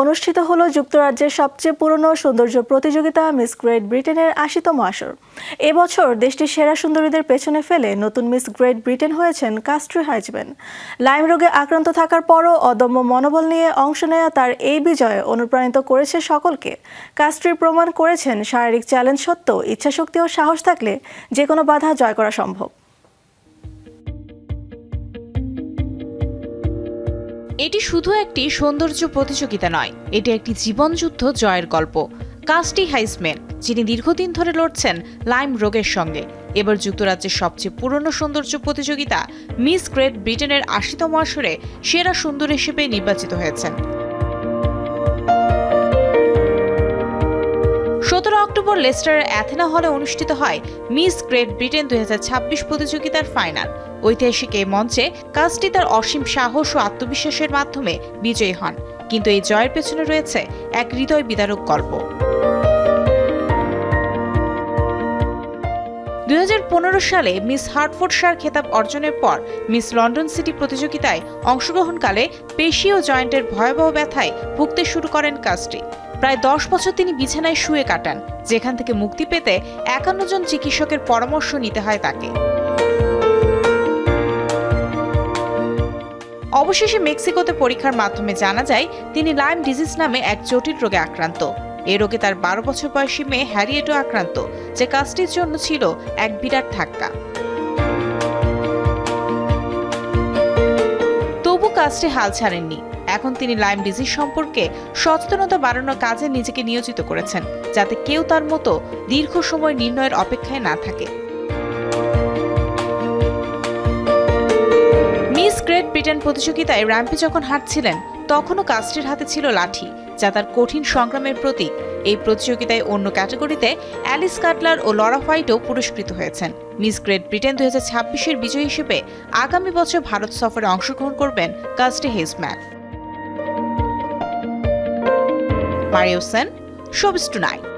অনুষ্ঠিত হলো যুক্তরাজ্যের সবচেয়ে পুরনো সৌন্দর্য প্রতিযোগিতা মিস গ্রেট ব্রিটেনের আশিতম আসর। এবছর দেশটির সেরা সুন্দরীদের পেছনে ফেলে নতুন মিস গ্রেট ব্রিটেন হয়েছেন কাস্ট্রি হাইজবেন। লাইম রোগে আক্রান্ত থাকার পরও অদম্য মনোবল নিয়ে অংশ নেয়া তার এই বিজয়ে অনুপ্রাণিত করেছে সকলকে। কাস্ট্রি প্রমাণ করেছেন শারীরিক চ্যালেঞ্জ সত্ত্বেও ইচ্ছাশক্তি ও সাহস থাকলে যে কোনো বাধা জয় করা সম্ভব। এটি শুধু একটি সৌন্দর্য প্রতিযোগিতা নয়, এটি একটি জীবনযুদ্ধ জয়ের গল্প। কাস্টি হাইসম্যান, যিনি দীর্ঘদিন ধরে লড়ছেন লাইম রোগের সঙ্গে, এবার যুক্তরাজ্যের সবচেয়ে পুরনো সৌন্দর্য প্রতিযোগিতা মিস গ্রেট ব্রিটেনের আশিতম আসরে সেরা সুন্দর হিসেবে নির্বাচিত হয়েছেন। সতেরো অক্টোবর লেস্টারের অ্যাথেনা হলে অনুষ্ঠিত হয় মিস গ্রেট ব্রিটেন দুই হাজার ছাব্বিশ প্রতিযোগিতার ফাইনাল। ঐতিহাসিক এই মঞ্চে কাজটি তার অসীম সাহস ও আত্মবিশ্বাসের মাধ্যমে বিজয়ী হন। কিন্তু এই জয়ের পেছনে রয়েছে এক হৃদয় বিদারক গল্প। দুই হাজার পনেরো সালে মিস হার্টফোর্ডশায়ার খেতাব অর্জনের পর মিস লন্ডন সিটি প্রতিযোগিতায় অংশগ্রহণকালে পেশি ও জয়েন্টের ভয়াবহ ব্যথায় ভুগতে শুরু করেন কাজটি। প্রায় দশ বছর তিনি বিছানায় শুয়ে কাটান, যেখান থেকে মুক্তি পেতে একান্ন জন চিকিৎসকের পরামর্শ নিতে হয় তাকে। অবশেষে মেক্সিকোতে পরীক্ষার মাধ্যমে জানা যায়, তিনি লাইম ডিজিজ নামে এক জটিল রোগে আক্রান্ত। এ রোগে তার বারো বছর বয়সী মেয়ে হ্যারিয়েটও আক্রান্ত, যে কাজটির জন্য ছিল এক বিরাট ধাক্কা। কাজটি হাল ছাড়েননি। এখন তিনি লাইম ডিজিজ সম্পর্কে সচেতনতা বাড়ানোর কাজে নিজেকে নিয়োজিত করেছেন, যাতে কেউ তার মতো দীর্ঘ সময় নির্ণয়ের অপেক্ষায় না থাকে। মিস গ্রেট ব্রিটেন প্রতিযোগিতায় র্যাম্পে যখন হাঁটছিলেন তখনও কাস্টের হাতে ছিল লাঠি। যা তার কঠিন সংগ্রামের প্রতীক। এই প্রতিযোগিতায় অন্য ক্যাটাগরিতে অ্যালিস কাটলার ও লরা হোয়াইটও পুরস্কৃত হয়েছেন। মিস গ্রেট ব্রিটেন দুই হাজার ছাব্বিশের বিজয়ী হিসেবে আগামী বছর ভারত সফরে অংশগ্রহণ করবেন কাস্টে হেজম্যান। মারিও সেন শোবিস টু নাইট।